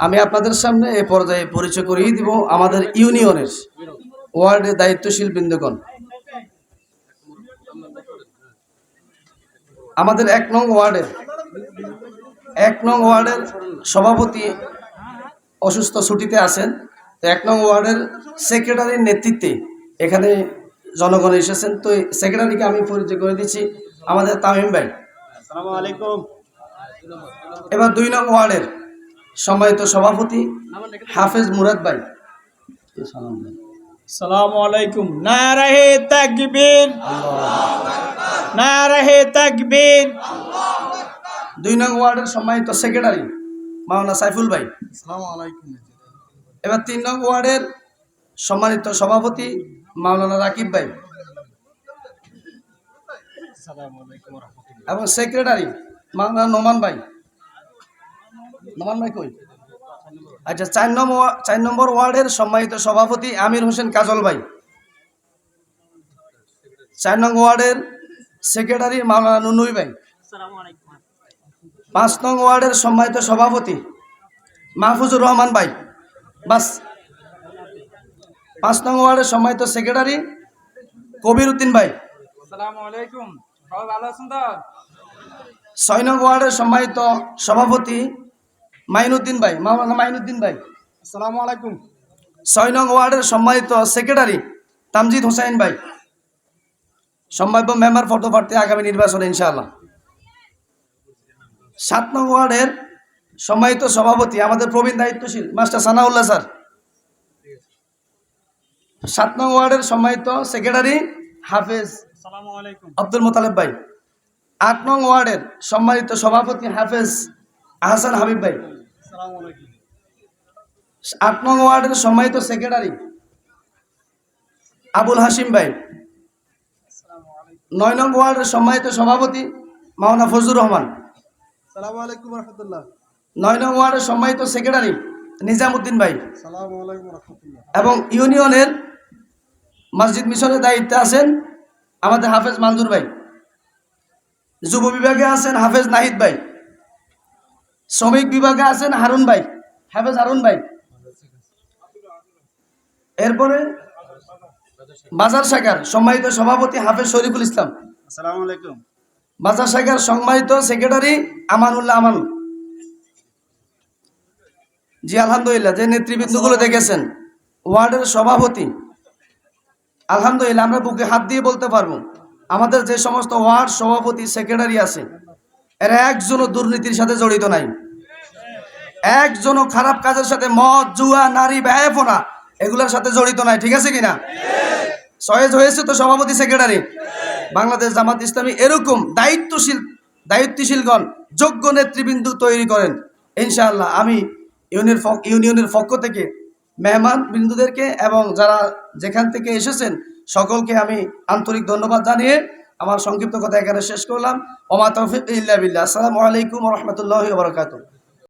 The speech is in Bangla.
আমি আপনাদের সামনে এ পর্যায়ে পরিচয় করিয়ে দিব আমাদের ইউনিয়নের ওয়ার্ডের দায়িত্বশীল বৃন্দগণ। আমাদের এক নং ওয়ার্ডের এক নং ওয়ার্ডের সভাপতি অসুস্থ ছুটিতে আছেন তো এক নং ওয়ার্ডের সেক্রেটারির নেতৃত্বে এখানে জনগণ এসেছেন। তো সেক্রেটারিকে আমি পরিচয় করে দিচ্ছি আমাদের তামিম ভাই। আসসালামু আলাইকুম। এবার দুই নং ওয়ার্ডের সম্মানিত সভাপতি হাফেজ মুরাদ ভাই। আসসালামু আলাইকুম। নারাহে তাকবীর। নারাহে তাকবীর। দুই নং ওয়ার্ডের সম্মানিত সেক্রেটারি মাওলানা সাইফুল ভাই। আসসালামু আলাইকুম। এবার তিন নং ওয়ার্ডের সম্মানিত সভাপতি মাওলানা রাকিব ভাই। আসসালামু আলাইকুম এবং সেক্রেটারি মাওলানা নোমান ভাই। নোমান ভাই কই? আচ্ছা চার নম্বর চার নম্বর ওয়ার্ডের সম্মানিত সভাপতি আমির হোসেন কাজল ভাই। চার নং ওয়ার্ডের সেক্রেটারি মাওলানা নুনুই ভাই। পাঁচ নং ওয়ার্ডের সম্মানিত সভাপতি মাহফুজুর রহমান ভাই। বাস পাঁচ নং ওয়ার্ডের সম্মানিত সেক্রেটারি কবির উদ্দিন ভাই। ছয় নং ওয়ার্ডের সম্মানিত সভাপতি মাইনুদ্দিন ভাই মাওলানা মাইনুদ্দিন ভাই। আসসালামু আলাইকুম। ছয় নং ওয়ার্ডের সম্মানিত সেক্রেটারি তামজিদ হোসাইন ভাই। সম্ভাব্য মেম্বার ফটো প্রার্থী আগামী নির্বাচনে ইনশাআল্লাহ। সাত নং ওয়ার্ডের সম্মানিত সভাপতি আমাদের প্রবীণ দায়িত্বশীল মাস্টার সানাউল্লাহ স্যার। সাত নং ওয়ার্ডের সম্মানিত সেক্রেটারি হাফেজ আব্দুল মোতালেব ভাই। আট নং ওয়ার্ডের সম্মানিত সভাপতি হাফেজ আহসান হাবিব ভাই। আট নং ওয়ার্ডের সম্মানিত সেক্রেটারি। আবুল হাসিম ভাই। নয় নং ওয়ার্ডের সম্মানিত সভাপতি মাওনা ফজলুর রহমান। নয় নং ওয়ার্ডের সম্মানিত সেক্রেটারি নিজামুদ্দিন ভাই। এবং ইউনিয়নের মসজিদ মিশনের দায়িত্বে আছেন আমাদের হাফেজ মানজুর ভাই। যুব বিভাগে আছেন হাফেজ নাহিদ ভাই। শ্রমিক বিভাগে আছেন হারুন ভাই। হাফেজ হারুন ভাই। এরপরে বাজার শাখার সম্মানিত সভাপতি হাফেজ শরীফুল ইসলাম। আসসালামু আলাইকুম। বাজার শাখার সম্মানিত সেক্রেটারি আমানুল্লাহ আমানু। জি আলহামদুলিল্লাহ যে নেতৃবৃন্দগুলো দেখেছেন ওয়ার্ডের সভাপতি। আলহামদুলিল্লাহ আমরা বুকে হাত দিয়ে বলতে পারব আমাদের যে সমস্ত ওয়ার্ড সভাপতি সেক্রেটারি আছে এরা একজনও দুর্নীতির সাথে জড়িত নাই। একজনও খারাপ কাজের সাথে মদ, জুয়া, নারী ব্যয়পনা এগুলোর সাথে জড়িত নাই, ঠিক আছে কিনা? সয়েজ হয়েছে তো সভাপতি সেক্রেটারি। বাংলাদেশ জামাত ইসলামী এরকম দায়িত্বশীল দায়িত্বশীলগণ, যোগ্য নেতৃবৃন্দ তৈরি করেন। ইনশাআল্লাহ আমি ইউনিয়ন ইউনিয়নের পক্ষ থেকে মেহমান বিন্দুদেরকে এবং যারা যেখান থেকে এসেছেন সকলকে আমি আন্তরিক ধন্যবাদ জানিয়ে আমার সংক্ষিপ্ত কথা এখানে শেষ করলাম। ওমা তৌফিক ইল্লা বিল্লাহ। আসসালামু আলাইকুম রহমতুল্লাহ বরকাত